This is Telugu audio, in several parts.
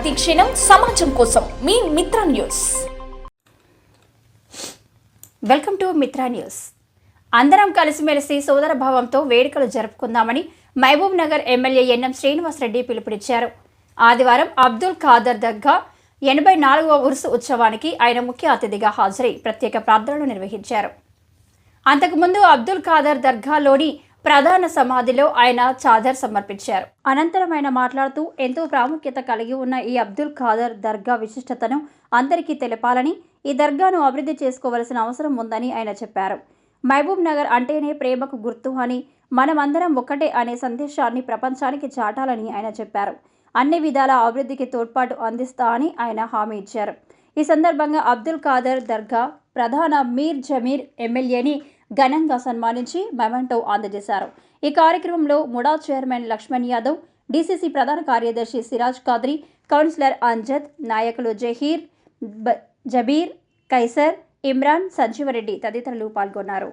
ప్రతిక్షణం సమాజం కోసం మీ Mitra news. Welcome to Mitra news. అందరం కలిసిమెలిసి సోదర భావంతో వేడుకలు జరుపుకుందామని మహబూబ్ నగర్ ఎమ్మెల్యే ఎన్ఎం శ్రీనివాసరెడ్డి పిలుపునిచ్చారు. ఆదివారం అబ్దుల్ ఖాదర్ దర్గా ఎనభై నాలుగవ ఉరుసు ఉత్సవానికి ఆయన ముఖ్య అతిథిగా హాజరై ప్రత్యేక ప్రార్థనలు నిర్వహించారు. అంతకుముందు అబ్దుల్ ఖాదర్ దర్గాలోని ప్రధాన సమాధిలో ఆయన చాదర్ సమర్పించారు. అనంతరం ఆయన మాట్లాడుతూ ఎంతో ప్రాముఖ్యత కలిగి ఉన్న ఈ అబ్దుల్ ఖాదర్ దర్గా విశిష్టతను అందరికీ తెలపాలని ఈ దర్గాను అభివృద్ధి చేసుకోవలసిన అవసరం ఉందని ఆయన చెప్పారు. మహబూబ్ నగర్ అంటేనే ప్రేమకు గుర్తు అని మనమందరం ఒకటే అనే సందేశాన్ని ప్రపంచానికి చాటాలని ఆయన చెప్పారు. అన్ని విధాల అభివృద్ధికి తోడ్పాటు అందిస్తా అని ఆయన హామీ ఇచ్చారు. ఈ సందర్భంగా అబ్దుల్ ఖాదర్ దర్గా ప్రధాన మీర్ జమీర్ ఎమ్మెల్యేని ఘనంగా సన్మానించి మెమెంటో అందజేశారు. ఈ కార్యక్రమంలో MUDA chairman Laxman Yadav DCC ప్రధాన కార్యదర్శి సిరాజ్ కాద్రి కౌన్సిలర్ అంజద్ నాయకులు జహీర్ బ- జబీర్ కైసర్ ఇమ్రాన్ సంజీవరెడ్డి తదితరులు పాల్గొన్నారు.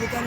દુકાન